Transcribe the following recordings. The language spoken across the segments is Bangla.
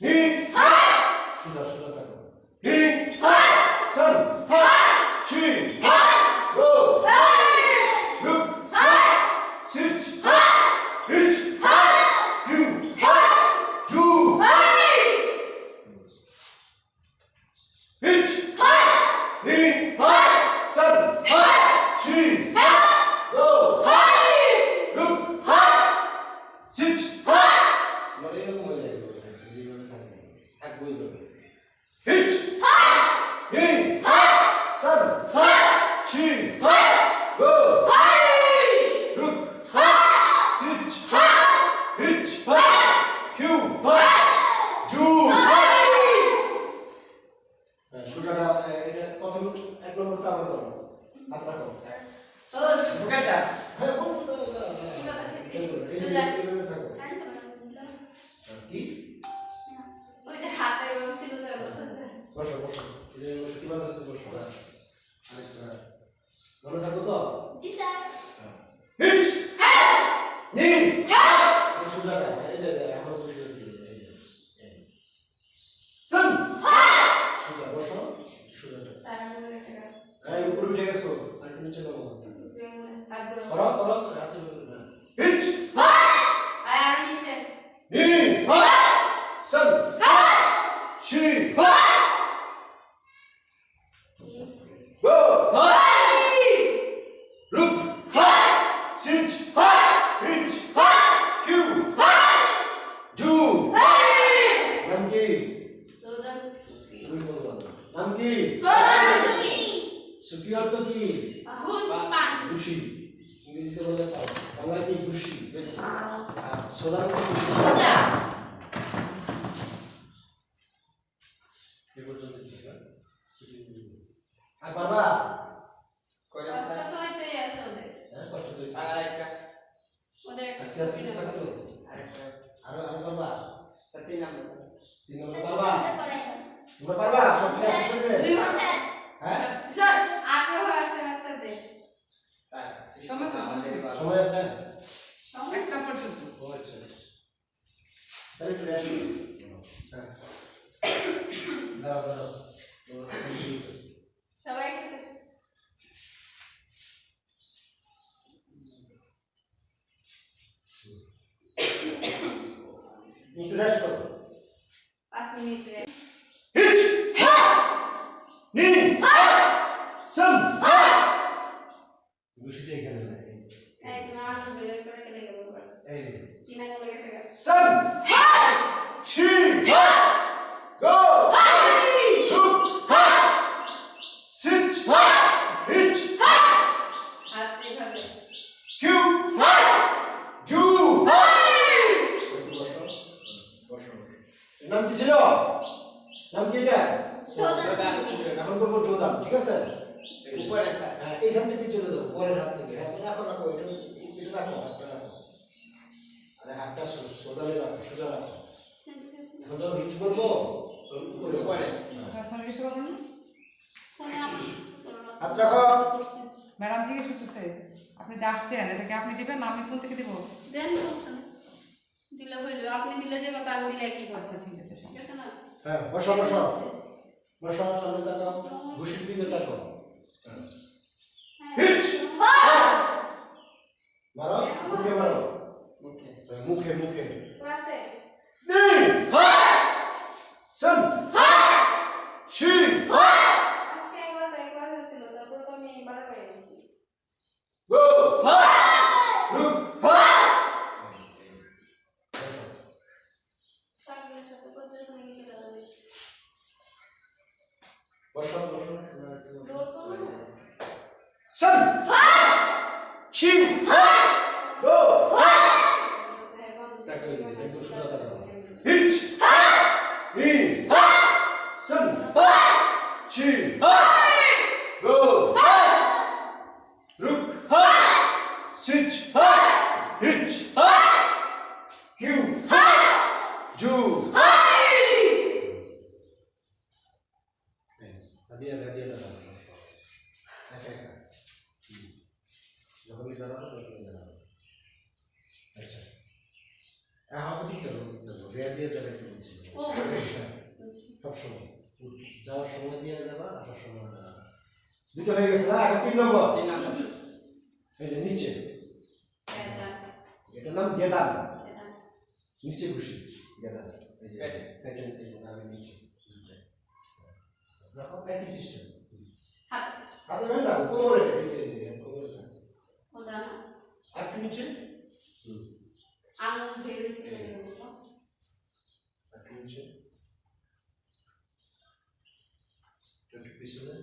He করো হাত রাখো ও বুকাটা হ্যাঁ বুকাটা সোজা রথ রথ বেশি বেশি আর সোজা সোজা আর বাবা কয়টা কষ্ট তো হইতেই আছে ওদের হ্যাঁ কষ্ট তো আর একটা ওদের একটা আর একটা আর আর বাবা তিন নম্বর তিন নম্বর বাবা তোমরা পারবা সব ঠিক আছে সব Passa-me em frente. Hit! Ha! Ni! Ah! Sam! এখন যোদান ঠিক আছে? হ্যাঁ, এখান থেকে চলে যাব পরের হাত থেকে। হ্যাঁ রাখো রাখো এটা রাখো হাতটা রাখো। আরে হাতটা সোজালে রাখো সোজা রাখো। এখন যখন রিচ করব উপরে হ্যাঁ। হাত রাখো। ম্যাডাম থেকে শুতেছে আপনি যে আসছেন এটা কি আপনি দিবেন না আমি ফোন থেকে দেবো? দেন দিলে হইল আপনি দিলে যে কথা আমি দিলে কি কথা। আচ্ছা, ঠিক আছে ঠিক আছে। না? হ্যাঁ বসো বসো। በሻሻ ለጠቀም ጉሽት ይገጣቀም H Q. Ju. Tadi ada tadi ada যখন দাঁড়ানো দিয়ে দাঁড়াইতে বলছি সময় দিয়ে যাবা সময় দাঁড়াবা দুটো হয়ে গেছে না তিন নম্বর এই যে নিচে এটার নাম গেদান। নিচে বসি গেদান। নামে নিচে। নিচে দেখো একই সিস্টেম হাতে। বেশ রাখো কোমরে কোমরে রাখো। ওটা না আর একটু নিচে? আঙুল একটু একটু পিছনে।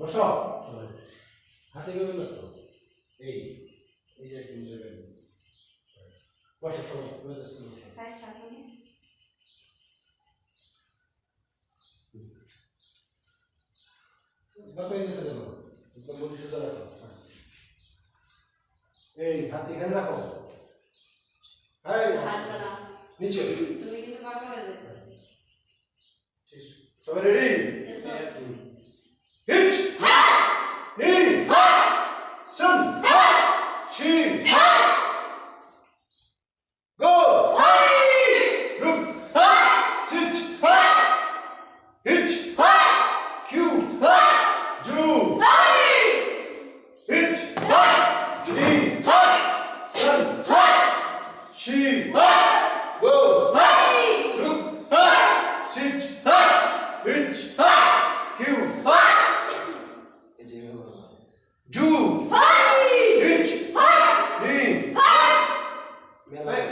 বসো। হাতে গেবে না তো? এই এই যে একটু নিচে গেবে বসো সবাই একদম সোজা রাখো। এই হাত এখানে রাখো। নিচে। তুমি কিন্তু পাকা হয়ে যেতে সবাই ready? Üç. Ha. Q. Ha. Ecemi var. Cu. Ha. Üç. Ha. Lü. Ha. Ben ben.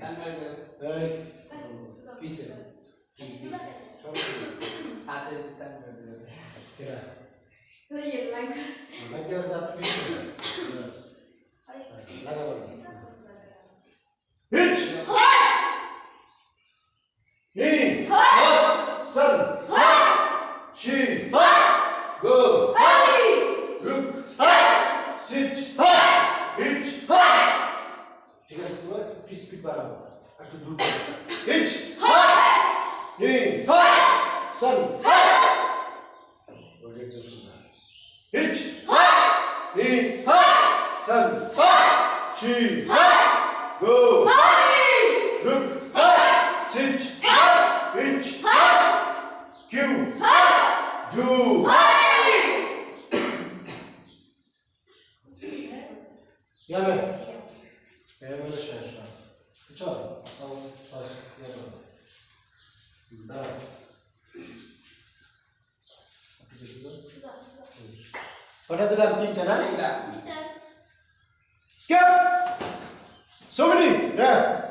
Ben ben. Ben. Pise. Hatta sen böyle. Kira. Hayır lan. Ben gördüm. Biraz. Laga bakalım. Üç. Ha. Lü. Hi. Ha. Sen. Ha. She. Ha. Go. Hi. Look. Ha. Sit. Ha. It. Ha. You. Ha. You. Hi. Yeme. Yeme şey. Çal. Tamam. Çal. Yeme. Evet. কটা দিলাম তিনটা না তিনটা Skip! So many! Yeah!